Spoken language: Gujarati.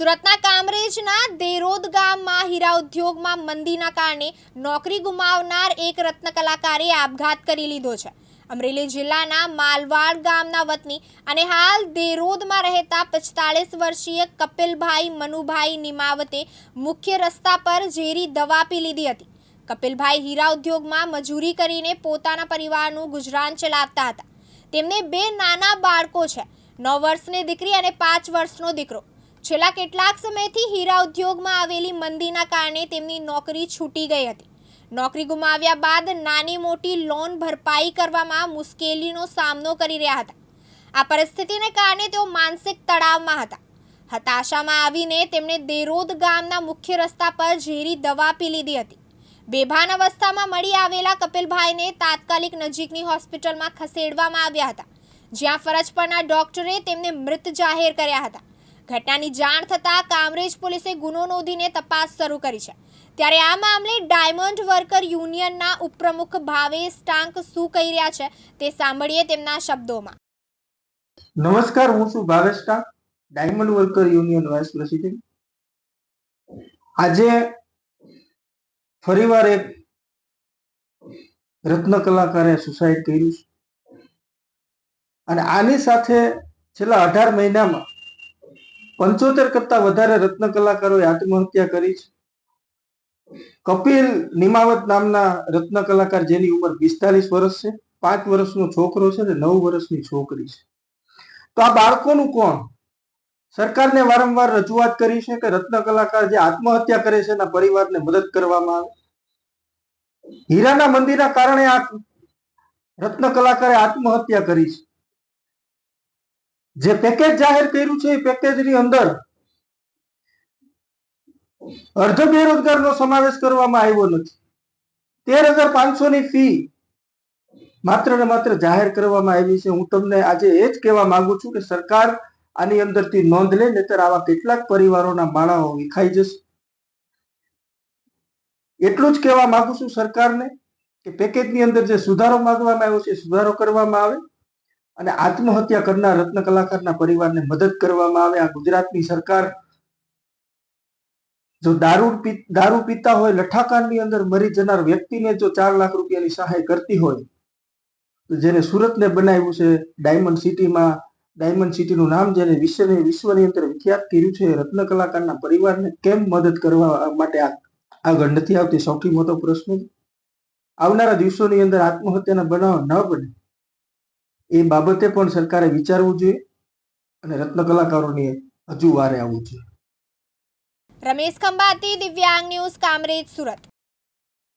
સુરતના કામરેજના દેરોદ ગામમાં હીરા ઉદ્યોગમાં મંદીના કારણે નોકરી ગુમાવનાર એક રત્ન કલાકારે આપઘાત કરી લીધો છે. અમરેલી જિલ્લાના માલવાડ ગામના વતની અને હાલ દેરોદમાં રહેતા પિસ્તાળીસ વર્ષીય કપિલભાઈ મનુભાઈ નિમાવતે મુખ્ય રસ્તા પર ઝેરી દવા પી લીધી હતી. કપિલભાઈ હીરા ઉદ્યોગમાં મજૂરી કરીને પોતાના પરિવારનું ગુજરાન ચલાવતા હતા. તેમને બે નાના બાળકો છે. નવ વર્ષની દીકરી અને પાંચ વર્ષનો દીકરો. છેલ્લા કેટલાક સમયથી હીરા ઉદ્યોગમાં આવેલી મંદીના કારણે તેમની નોકરી છૂટી ગઈ હતી. નોકરી ગુમાવ્યા બાદ નાની મોટી લોન ભરપાઈ કરવામાં મુશ્કેલીનો સામનો કરી રહ્યા હતા. આ પરિસ્થિતિને કારણે તેઓ માનસિક તણાવમાં હતા. હતાશામાં આવીને તેમણે દેરોદ ગામના મુખ્ય રસ્તા પર ઝેરી દવા પી લીધી હતી. બેભાન અવસ્થામાં મળી આવેલા કપિલભાઈને તાત્કાલિક નજીકની હોસ્પિટલમાં ખસેડવામાં આવ્યા હતા. જ્યાં ફરજ પરના ડોક્ટરે તેમને મૃત જાહેર કર્યા હતા. ઘટનાની જાણ થતાં કામરેજ પોલીસે ગુનો નોંધીને તપાસ શરૂ કરી છે. ત્યારે આ મામલે ડાયમંડ વર્કર યુનિયનના ઉપપ્રમુખ ભાવેશ ટાંક શું કહી રહ્યા છે તે સાંભળીએ તેમના શબ્દોમાં. નમસ્કાર, હું છું Bhavesh Tank, diamond worker union vice president. આજે ફરીવાર એક રત્ન કલાકારે સુસાઇડ કર્યું છે. અને આની સાથે છેલ્લા અઢાર મહિનામાં પંચોતેર કરતા વધારે રત્ન કલાકારોએ આત્મહત્યા કરી છે. કપિલ નિમાવત નામના રત્ન કલાકાર જેની ઉંમર પિસ્તાલીસ વર્ષ છે, પાંચ વર્ષનો છોકરો છે અને નવ વર્ષની છોકરી છે. તો આ બાળકોનું કોણ? સરકારને વારંવાર રજૂઆત કરી છે કે રત્ન કલાકાર જે આત્મહત્યા કરે છે એના પરિવારને મદદ કરવામાં આવે. હીરાના મંદિરના કારણે આ રત્ન કલાકારે આત્મહત્યા કરી છે. જે પેકેજ જાહેર કર્યું છે એ પેકેજની અંદર અર્ધ બેરોજગારનો સમાવેશ કરવામાં આવ્યો નથી. તેર હજાર પાંચસો ની ફી માત્ર ને માત્ર જાહેર કરવામાં આવી છે. હું તમને આજે એ જ કહેવા માંગુ છું કે સરકાર આની અંદરથી નોંધ લે, નહીતર આવા કેટલાક પરિવારોના માળાઓ વિખાઈ જશે. એટલું જ કહેવા માંગુ છું સરકારને કે પેકેજની અંદર જે સુધારો માંગવામાં આવ્યો છે સુધારો કરવામાં આવે. અને આત્મહત્યા કરનાર રત્ન કલાકારના પરિવારને મદદ કરવામાં આવે. આ ગુજરાતની સરકાર જો દારૂ દારૂ પીતા હોય લઠ્ઠાકાંડની અંદર મરી જનાર વ્યક્તિને જો ચાર લાખ રૂપિયાની સહાય કરતી હોય, તો જેને સુરતને બનાવ્યું છે, ડાયમંડ સિટીમાં, ડાયમંડ સિટીનું નામ જેને વિશ્વની વિશ્વની અંદર વિખ્યાત કર્યું છે રત્ન કલાકારના પરિવારને કેમ મદદ કરવા માટે આગળ નથી આવતી? સૌથી મોટો પ્રશ્ન આવનારા દિવસોની અંદર આત્મહત્યાના બનાવ ન બને. એ બાબતે પણ સરકારે વિચારવું જોઈએ અને રત્ન કલાકારોને હજુ વારે આવવું જોઈએ. રમેશ ખંભાતી, દિવ્યાંગ ન્યૂઝ, કામરેજ, સુરત.